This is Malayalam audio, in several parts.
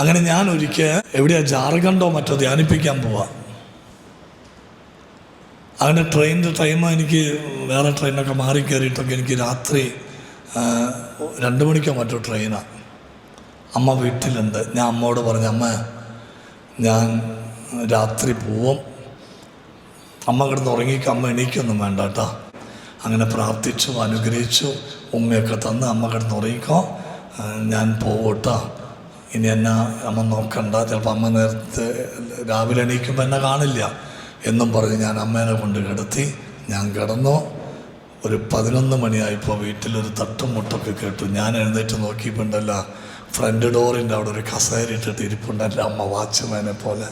അങ്ങനെ ഞാൻ ഒരിക്കൽ എവിടെയാ ജാർഖണ്ഡോ മറ്റോ ധ്യാനിപ്പിക്കാൻ പോവാ. അങ്ങനെ ട്രെയിനിന്റെ ടൈം എനിക്ക് വേറെ ട്രെയിനൊക്കെ മാറി കയറിയിട്ടൊക്കെ എനിക്ക് രാത്രി രണ്ട് മണിക്കോ മറ്റോ ട്രെയിനാണ് അമ്മ വീട്ടിലുണ്ട്. ഞാൻ അമ്മയോട് പറഞ്ഞു അമ്മ ഞാൻ രാത്രി പോവും. അമ്മ കിടന്ന് ഉറങ്ങിക്ക്. അമ്മ എണീക്കൊന്നും വേണ്ട കേട്ടോ. അങ്ങനെ പ്രാർത്ഥിച്ചു അനുഗ്രഹിച്ചു ഉമ്മയൊക്കെ തന്ന് അമ്മ കിടന്ന് ഉറങ്ങിക്കോ. ഞാൻ ഞാൻ പോവട്ടോ ഇനി എന്നാ അമ്മ നോക്കണ്ട ചിലപ്പോൾ അമ്മ നേരത്തെ രാവിലെ എണീക്കുമ്പോൾ എന്നെ കാണില്ല എന്നും പറഞ്ഞ് ഞാൻ അമ്മേനെ കൊണ്ട് കിടത്തി ഞാൻ കിടന്നു. ഒരു പതിനൊന്ന് മണിയായപ്പോൾ വീട്ടിലൊരു തട്ടും മുട്ടൊക്കെ കേട്ടു. ഞാൻ എഴുന്നേറ്റ് നോക്കിയിട്ടുണ്ടല്ല ഫ്രണ്ട് ഡോറിന്റെ അവിടെ ഒരു കസേര ഇട്ടിട്ട് ഇരിപ്പുണ്ട് എന്റെ അമ്മ വാച്ച്മാനെ പോലെ.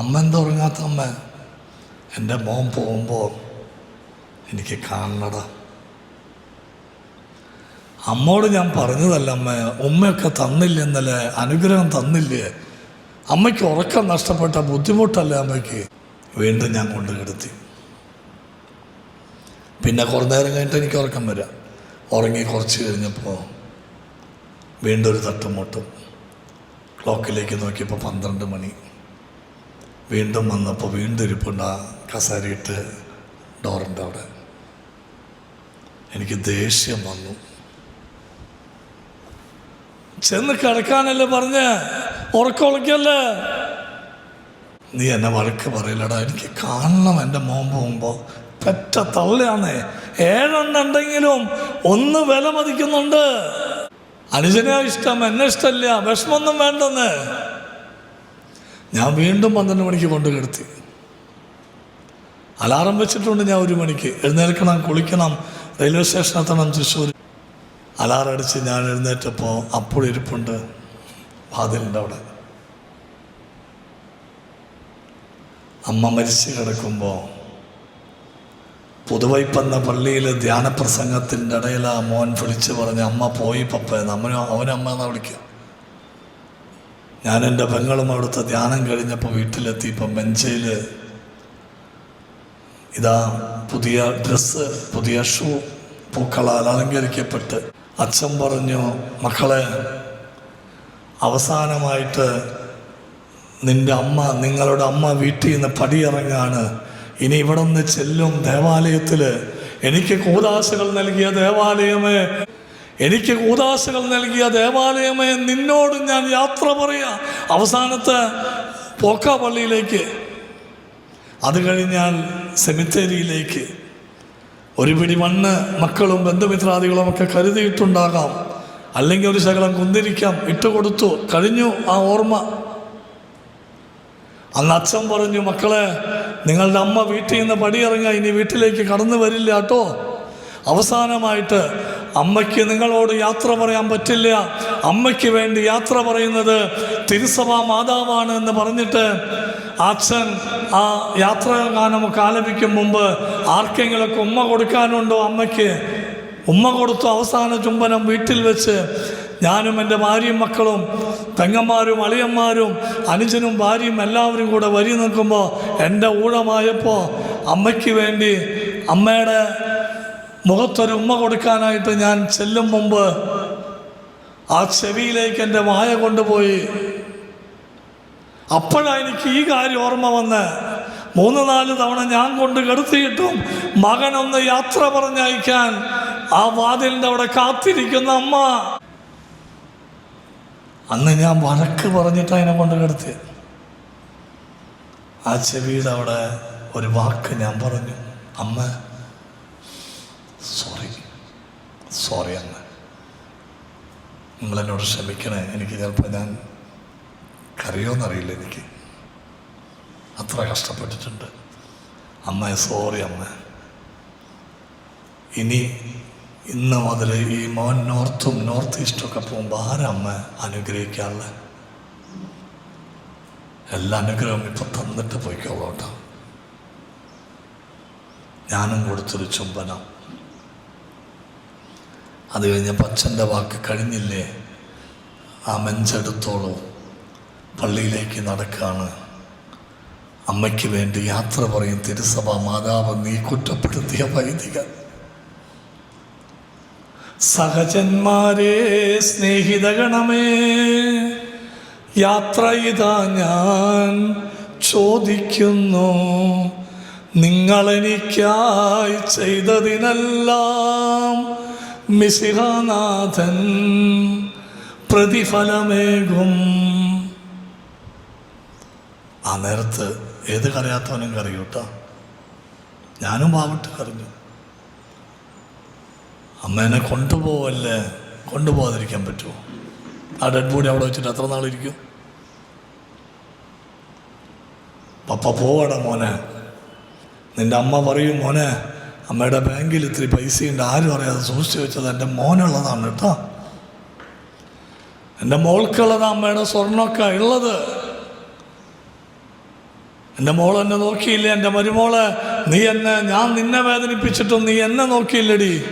അമ്മ എന്താ ഉറങ്ങാത്ത അമ്മ? എന്റെ മോൻ പോകുമ്പോൾ എനിക്ക് കാണണട. അമ്മോട് ഞാൻ പറഞ്ഞതല്ല അമ്മ ഉമ്മയൊക്കെ തന്നില്ല അനുഗ്രഹം തന്നില്ലേ? അമ്മയ്ക്ക് ഉറക്കം നഷ്ടപ്പെട്ട ബുദ്ധിമുട്ടല്ലേ അമ്മയ്ക്ക്? വീണ്ടും ഞാൻ കൊണ്ട് കിടത്തി. പിന്നെ കുറേ നേരം കഴിഞ്ഞിട്ട് എനിക്ക് ഉറക്കം വരാം. ഉറങ്ങി കുറച്ച് കഴിഞ്ഞപ്പോൾ വീണ്ടും ഒരു തട്ടുമുട്ടും ക്ലോക്കിലേക്ക് നോക്കിയപ്പോൾ പന്ത്രണ്ട് മണി. വീണ്ടും വന്നപ്പോൾ വീണ്ടും ഇരിപ്പുണ്ട് ആ കസേരയിട്ട് ഡോറിന്റെ അവിടെ. എനിക്ക് ദേഷ്യം വന്നു. ചെന്ന് കിടക്കാനല്ലേ പറഞ്ഞ്? ഉറക്കമുളക്കല്ലേ നീ എന്നെ വഴക്ക് പറയില്ലടാ എനിക്ക് കാണണം എന്റെ മോൻ പോകുമ്പോൾ പെറ്റ തള്ളയാന്നേ. ഏഴെണ്ണുണ്ടെങ്കിലും ഒന്ന് വില മതിക്കുന്നുണ്ട്. അനുജനെ ഇഷ്ടം എന്നെ ഇഷ്ടമല്ല വിഷമൊന്നും വേണ്ടെന്ന്. ഞാൻ വീണ്ടും പന്ത്രണ്ട് മണിക്ക് കൊണ്ട് കിടത്തി. അലാറം വെച്ചിട്ടുണ്ട് ഞാൻ ഒരു മണിക്ക്. എഴുന്നേൽക്കണം കുളിക്കണം. റെയിൽവേ സ്റ്റേഷൻ എത്തണം തൃശ്ശൂർ. അലാറം അടിച്ച് ഞാൻ എഴുന്നേറ്റപ്പോൾ അപ്പോൾ ഇരിപ്പുണ്ട് വാതിലിന്റെ അവിടെ. അമ്മ മരിച്ചു കിടക്കുമ്പോൾ പുതുവൈപ്പെന്ന പള്ളിയിൽ ധ്യാനപ്രസംഗത്തിന്റെ ഇടയിൽ ആ മോൻ വിളിച്ച് പറഞ്ഞ് അമ്മ പോയി പപ്പ നമ്മനോ അവനമ്മ എന്നാ വിളിക്കുക ഞാൻ എന്റെ പെങ്ങളും അവിടുത്തെ ധ്യാനം കഴിഞ്ഞപ്പോൾ വീട്ടിലെത്തിയപ്പോൾ ബെഞ്ചയിൽ ഇതാ പുതിയ ഡ്രസ്സ് പുതിയ ഷൂ പൂക്കളാൽ അലങ്കരിക്കപ്പെട്ട് അച്ഛൻ പറഞ്ഞു മക്കളെ അവസാനമായിട്ട് നിന്റെ അമ്മ നിങ്ങളുടെ അമ്മ വീട്ടിൽ നിന്ന് പടിയിറങ്ങാണ്. ഇനി ഇവിടെ നിന്ന് ചെല്ലും ദേവാലയത്തിൽ എനിക്ക് കൂതാശകൾ നൽകിയ ദേവാലയമേ എനിക്ക് കൂതാശകൾ നൽകിയ ദേവാലയമേ നിന്നോട് ഞാൻ യാത്ര പറയാ. അവസാനത്തെ പോക്ക പള്ളിയിലേക്ക്. അത് കഴിഞ്ഞാൽ സെമിത്തേരിയിലേക്ക്. ഒരു പിടി മണ്ണ് മക്കളും ബന്ധുമിത്രാദികളും ഒക്കെ കരുതിയിട്ടുണ്ടാകാം. അല്ലെങ്കിൽ ഒരു ശകലം കുന്തിരിക്കാം ഇട്ടുകൊടുത്തു കഴിഞ്ഞു ആ ഓർമ്മ. അന്ന് അച്ഛൻ പറഞ്ഞു മക്കളെ നിങ്ങളുടെ അമ്മ വീട്ടിൽ നിന്ന് പടിയിറങ്ങുക ഇനി വീട്ടിലേക്ക് കടന്നു വരില്ല കേട്ടോ അവസാനമായിട്ട് അമ്മയ്ക്ക് നിങ്ങളോട് യാത്ര പറയാൻ പറ്റില്ല. അമ്മയ്ക്ക് വേണ്ടി യാത്ര പറയുന്നത് തിരുസഭാ മാതാവാണ് എന്ന് പറഞ്ഞിട്ട് അച്ഛൻ ആ യാത്രാഗാനമൊക്കെ ആലപിക്കും മുമ്പ് ആർക്കെങ്കിലൊക്കെ ഉമ്മ കൊടുക്കാനുണ്ടോ അമ്മയ്ക്ക്? ഉമ്മ കൊടുത്തു അവസാന ചുംബനം വീട്ടിൽ വെച്ച് ഞാനും എന്റെ ഭാര്യയും മക്കളും പെങ്ങന്മാരും അളിയന്മാരും അനുജനും ഭാര്യയും എല്ലാവരും കൂടെ വരി നിൽക്കുമ്പോൾ എന്റെ ഊഴമായപ്പോൾ അമ്മയ്ക്ക് വേണ്ടി അമ്മയുടെ മുഖത്തൊരു ഉമ്മ കൊടുക്കാനായിട്ട് ഞാൻ ചെല്ലും മുമ്പ് ആ ചെവിയിലേക്ക് എന്റെ വായ കൊണ്ടുപോയി അപ്പോഴാണ് എനിക്ക് ഈ കാര്യം ഓർമ്മ വന്ന് മൂന്ന് നാല് തവണ ഞാൻ കൊണ്ട് കെടുത്തിയിട്ടും മകനൊന്ന് യാത്ര പറഞ്ഞയക്കാൻ ആ വാതിലിന്റെ അവിടെ കാത്തിരിക്കുന്ന അമ്മ. അന്ന് ഞാൻ വഴക്ക് പറഞ്ഞിട്ട് അതിനെ കൊണ്ട് കിടത്തിയത് ആ ചെവിയുടെ അവിടെ ഒരു വാക്ക് ഞാൻ പറഞ്ഞു. അമ്മ സോറി സോറി അമ്മ. നിങ്ങളെന്നോട് ക്ഷമിക്കണേ. എനിക്ക് ചിലപ്പോൾ ഞാൻ കരയോന്നറിയില്ല എനിക്ക്. അത്ര കഷ്ടപ്പെട്ടിട്ടുണ്ട്. അമ്മ സോറി അമ്മ. ഇനി ഇന്ന് മുതൽ ഈ മോൻ നോർത്തും നോർത്ത് ഈസ്റ്റൊക്കെ പോകുമ്പോൾ ആരമ്മ അനുഗ്രഹിക്കാനുള്ള എല്ലാ അനുഗ്രഹവും ഇപ്പം തന്നിട്ട് പോയിക്കോളൂ കേട്ടോ. ഞാനും കൊടുത്തൊരു ചുംബനം. അത് കഴിഞ്ഞപ്പോൾ അച്ഛന്റെ വാക്ക് കഴിഞ്ഞില്ലേ? ആ മെഞ്ചെടുത്തോളൂ. പള്ളിയിലേക്ക് നടക്കുകയാണ് അമ്മയ്ക്ക് വേണ്ടി യാത്ര പറയും തിരുസഭ മാതാവ് നീ കുറ്റപ്പെടുത്തിയ വൈദിക സഹജന്മാരെ സ്നേഹിതഗണമേ യാത്ര ഇതാ ഞാൻ ചോദിക്കുന്നു. നിങ്ങളെനിക്കായി ചെയ്തതിനെല്ലാം മിസിഹാനാഥൻ പ്രതിഫലമേകും. ആ നേരത്ത് ഏത് കരയാത്തവനും കേട്ടോ ഞാനും പാവിട്ട് കറിഞ്ഞു. അമ്മേനെ കൊണ്ടുപോവല്ലേ? കൊണ്ടുപോകാതിരിക്കാൻ പറ്റുമോ? ആ ഡെഡ് ബോഡി അവിടെ വെച്ചിട്ട് എത്ര നാളിരിക്കും? പപ്പ പോവട മോനെ. നിന്റെ അമ്മ പറയും മോനെ അമ്മയുടെ ബാങ്കിൽ ഇത്തിരി പൈസയുണ്ട്. ആരും അറിയാതെ സൂക്ഷിച്ചു വെച്ചത് എന്റെ മോനുള്ളതാണ് കേട്ടോ. എന്റെ മോൾക്കുള്ളത് അമ്മയുടെ സ്വർണമൊക്കെ ഉള്ളത്. എന്റെ മോൾ എന്നെ നോക്കിയില്ല? എന്റെ മരുമോൾ നീ എന്നെ ഞാൻ നിന്നെ വേദനിപ്പിച്ചിട്ടും നീ എന്നെ നോക്കിയില്ലടി.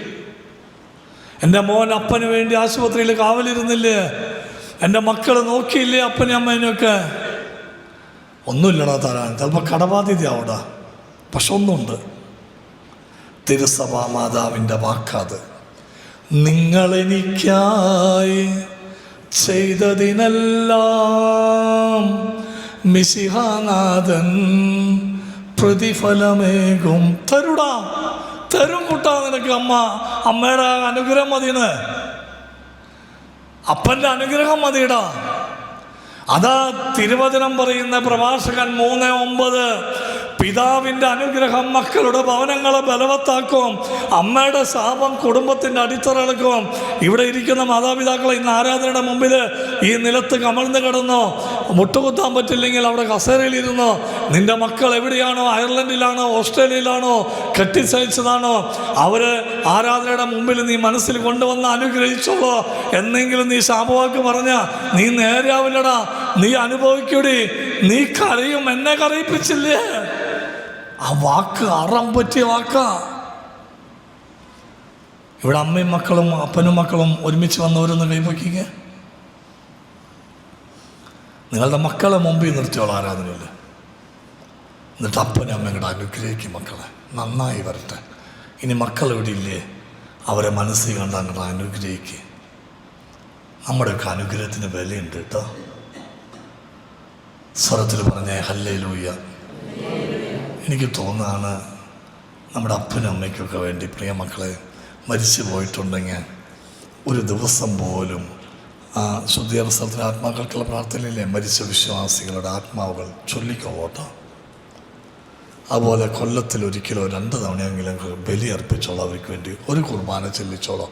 എന്റെ മോൻ അപ്പന് വേണ്ടി ആശുപത്രിയിൽ കാവലിരുന്നില്ലേ? എന്റെ മക്കൾ നോക്കിയില്ലേ അപ്പനും അമ്മേനൊക്കെ ഒന്നുമില്ലടാ തരാൻ ചിലപ്പോൾ കടബാധ്യതയാവടാ. പക്ഷെ ഒന്നുണ്ട്. തിരുസഭാ മാതാവിന്റെ വാക്കാത്. നിങ്ങളെനിക്കായി ചെയ്തതിനെല്ലാം മിശിഹാനാഥൻ പ്രതിഫലമേകും. തരുടാ തരും കുട്ടാ നിനക്ക് അമ്മ. അമ്മയുടെ അനുഗ്രഹം മതിന് അപ്പന്റെ അനുഗ്രഹം മതിയിടാ. അതാ തിരുവചനം പറയുന്ന പ്രഭാഷകൻ മൂന്ന് ഒമ്പത് പിതാവിന്റെ അനുഗ്രഹം മക്കളുടെ ഭവനങ്ങളെ ബലവത്താക്കും അമ്മയുടെ ശാപം കുടുംബത്തിന്റെ അടിത്തറ ഇവിടെ ഇരിക്കുന്ന മാതാപിതാക്കളെ ഇന്ന് ആരാധനയുടെ മുമ്പിൽ ഈ നിലത്ത് കമഴ്ന്ന് കിടന്നോ? മുട്ടുകുത്താൻ പറ്റില്ലെങ്കിൽ അവിടെ കസേരയിലിരുന്നോ? നിന്റെ മക്കൾ എവിടെയാണോ? അയർലൻഡിലാണോ? ഓസ്ട്രേലിയയിലാണോ? കെട്ടിച്ചയച്ചതാണോ? അവർ ആരാധനയുടെ മുമ്പിൽ നീ മനസ്സിൽ കൊണ്ടുവന്ന് അനുഗ്രഹിച്ചോളോ. എന്നെങ്കിലും നീ ശാപവാക്ക് പറഞ്ഞ നീ നേരെയാവില്ലടാ നീ അനുഭവിക്കൂടി. നീ കരയും എന്നെ കരയിപ്പിച്ചില്ലേ? ആ വാക്ക് അറം പറ്റിയ വാക്കാ. ഇവിടെ അമ്മയും മക്കളും അപ്പനും മക്കളും ഒരുമിച്ച് വന്നവരൊന്ന് കൈപ്പൊക്കിക്കുക നിങ്ങളുടെ മക്കളെ മുമ്പിൽ നിർത്തിയോളാം ആരാധനയില്ല എന്നിട്ട് അപ്പനും അമ്മയും അനുഗ്രഹിക്കും മക്കളെ. നന്നായി വരട്ടെ. ഇനി മക്കൾ ഇവിടെ ഇല്ലേ? അവരെ മനസ്സിൽ കണ്ട് അങ്ങോട്ട് അനുഗ്രഹിക്കുക നമ്മുടെയൊക്കെ അനുഗ്രഹത്തിന് വിലയുണ്ട് കേട്ടോ. സ്വരത്തിൽ പറഞ്ഞ ഹല്ലേ ലൂയ്യ എനിക്ക് തോന്നാണ് നമ്മുടെ അപ്പനും അമ്മയ്ക്കൊക്കെ വേണ്ടി പ്രിയ മക്കളെ മരിച്ചു പോയിട്ടുണ്ടെങ്കിൽ ഒരു ദിവസം പോലും ആ ശുദ്ധീകരണ ആത്മാക്കൾക്കുള്ള പ്രാർത്ഥനയില്ലേ? മരിച്ച വിശ്വാസികളുടെ ആത്മാവുകൾ ചൊല്ലിക്കോട്ടെ അതുപോലെ കൊല്ലത്തിൽ ഒരിക്കലോ രണ്ട് തവണയെങ്കിലും ബലി അർപ്പിച്ചോളാം അവർക്ക് വേണ്ടി ഒരു കുർബാന ചെല്ലിച്ചോളോ.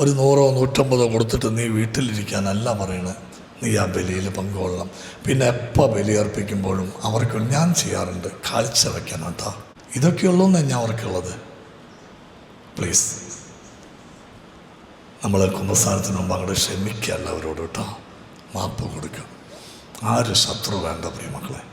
ഒരു നൂറോ നൂറ്റമ്പതോ കൊടുത്തിട്ട് നീ വീട്ടിലിരിക്കാനല്ല പറയണത് നീ ആ ബലിയിൽ പങ്കുകൊള്ളണം. പിന്നെ എപ്പോൾ ബലി അർപ്പിക്കുമ്പോഴും അവർക്ക് ഞാൻ ചെയ്യാറുണ്ട്. കാഴ്ച വെക്കണം കേട്ടോ. ഇതൊക്കെയുള്ളൂ ഞാൻ അവർക്കുള്ളത്. പ്ലീസ് നമ്മൾ കുമ്പസ്ഥാനത്തിന് മുമ്പ് അങ്ങോട്ട് ക്ഷമിക്കുക എല്ലാവരോട് കേട്ടോ. മാപ്പ് കൊടുക്കുക. ആര് ശത്രു വേണ്ട പ്രിയമക്കളെ